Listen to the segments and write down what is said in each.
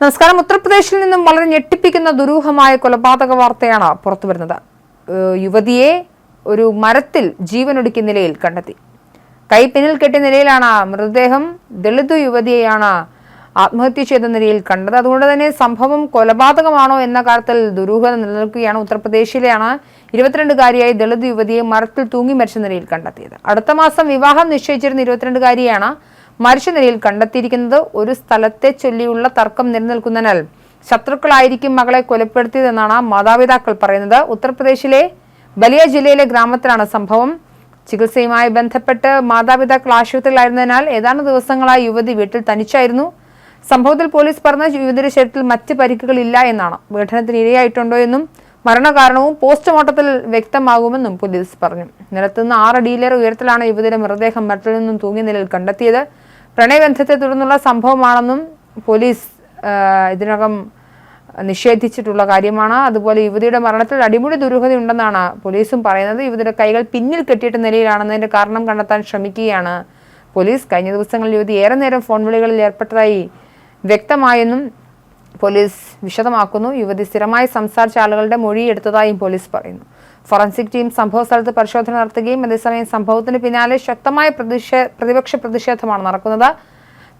നമസ്കാരം. ഉത്തർപ്രദേശിൽ നിന്നും വളരെ ഞെട്ടിപ്പിക്കുന്ന ദുരൂഹമായ കൊലപാതക വാർത്തയാണ് പുറത്തുവരുന്നത്. വരുന്നത് യുവതിയെ ഒരു മരത്തിൽ ജീവനൊടുക്കിയ നിലയിൽ കണ്ടെത്തി. കൈ പിന്നിൽ കെട്ടിയ നിലയിലാണ് മൃതദേഹം. ദളിത് യുവതിയെയാണ് ആത്മഹത്യ ചെയ്ത നിലയിൽ കണ്ടത്. അതുകൊണ്ട് തന്നെ സംഭവം കൊലപാതകമാണോ എന്ന കാര്യത്തിൽ ദുരൂഹത നിലനിൽക്കുകയാണ് ഉത്തർപ്രദേശിലെയാണ് ഇരുപത്തിരണ്ടുകാരിയായി ദളിത് യുവതിയെ മരത്തിൽ തൂങ്ങി മരിച്ച നിലയിൽ കണ്ടെത്തിയത്. അടുത്ത മാസം വിവാഹം നിശ്ചയിച്ചിരുന്ന ഇരുപത്തിരണ്ടുകാരിയാണ് മരിച്ച നിലയിൽ കണ്ടെത്തിയിരിക്കുന്നത് ഒരു സ്ഥലത്തെ ചൊല്ലിയുള്ള തർക്കം നിലനിൽക്കുന്നതിനാൽ ശത്രുക്കളായിരിക്കും മകളെ കൊലപ്പെടുത്തിയതെന്നാണ് മാതാപിതാക്കൾ പറയുന്നത്. ഉത്തർപ്രദേശിലെ ബലിയ ജില്ലയിലെ ഗ്രാമത്തിലാണ് സംഭവം. ചികിത്സയുമായി ബന്ധപ്പെട്ട് മാതാപിതാക്കൾ ആശുപത്രിയിലായിരുന്നതിനാൽ ഏതാനും ദിവസങ്ങളായി യുവതി വീട്ടിൽ തനിച്ചായിരുന്നു. സംഭവത്തിൽ പോലീസ് പറഞ്ഞ യുവതിയുടെ ശരീരത്തിൽ മറ്റ് പരിക്കുകൾ ഇല്ല എന്നാണ്. പീഡനത്തിന് ഇരയായിട്ടുണ്ടോ എന്നും മരണകാരണവും പോസ്റ്റ്മോർട്ടത്തിൽ വ്യക്തമാകുമെന്നും പോലീസ് പറഞ്ഞു. നിലത്തുനിന്ന് ആറ് ഡീലർ ഉയരത്തിലാണ് യുവതിയുടെ മൃതദേഹം മരത്തിൽ നിന്നും തൂങ്ങിയ നിലയിൽ കണ്ടെത്തിയത്. പ്രണയബന്ധത്തെ തുടർന്നുള്ള സംഭവമാണെന്നും പോലീസ് ഇതിനകം നിഷേധിച്ചിട്ടുള്ള കാര്യമാണ്. അതുപോലെ യുവതിയുടെ മരണത്തിൽ അടിമുടി ദുരൂഹതയുണ്ടെന്നാണ് പോലീസും പറയുന്നത്. യുവതിയുടെ കൈകൾ പിന്നിൽ കെട്ടിയിട്ട നിലയിലാണെന്നതിന്റെ കാരണം കണ്ടെത്താൻ ശ്രമിക്കുകയാണ് പോലീസ്. കഴിഞ്ഞ ദിവസങ്ങളിൽ യുവതി ഏറെ നേരം ഫോൺ വിളികളിൽ ഏർപ്പെട്ടതായി വ്യക്തമായെന്നും പോലീസ് വിശദമാക്കുന്നു. യുവതി സ്ഥിരമായി സംസാരിച്ച ആളുകളുടെ മൊഴി എടുത്തതായും പോലീസ് പറയുന്നു. ഫോറൻസിക് ടീം സംഭവ സ്ഥലത്ത് പരിശോധന നടത്തുകയും അതേസമയം സംഭവത്തിന് പിന്നാലെ ശക്തമായ പ്രതിപക്ഷ പ്രതിഷേധമാണ് നടക്കുന്നത്.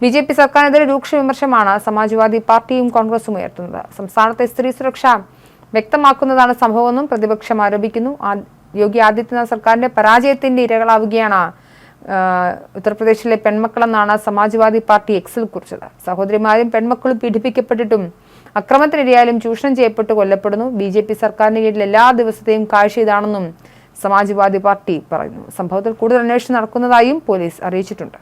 ബി ജെ പി സർക്കാരിനെതിരെ രൂക്ഷ വിമർശമാണ് സമാജ്വാദി പാർട്ടിയും കോൺഗ്രസും ഉയർത്തുന്നത്. സംസ്ഥാനത്തെ സ്ത്രീ സുരക്ഷ വ്യക്തമാക്കുന്നതാണ് സംഭവമെന്നും പ്രതിപക്ഷം ആരോപിക്കുന്നു. യോഗി ആദിത്യനാഥ് സർക്കാരിന്റെ പരാജയത്തിന്റെ ഇരകളാവുകയാണ് ഉത്തർപ്രദേശിലെ പെൺമക്കളെന്നാണ് സമാജ്വാദി പാർട്ടി എക്സിൽ കുറിച്ചത്. സഹോദരിമാരും പെൺമക്കളും പീഡിപ്പിക്കപ്പെട്ടിട്ടും അക്രമത്തിനിരയാലും ചൂഷണം ചെയ്യപ്പെട്ട് കൊല്ലപ്പെടുന്നു. ബി ജെ പി സർക്കാരിന് കീഴിൽ എല്ലാ ദിവസത്തെയും കാഴ്ച ഇതാണെന്നും സമാജ്വാദി പാർട്ടി പറയുന്നു. സംഭവത്തിൽ കൂടുതൽ അന്വേഷണം നടക്കുന്നതായും പോലീസ് അറിയിച്ചിട്ടുണ്ട്.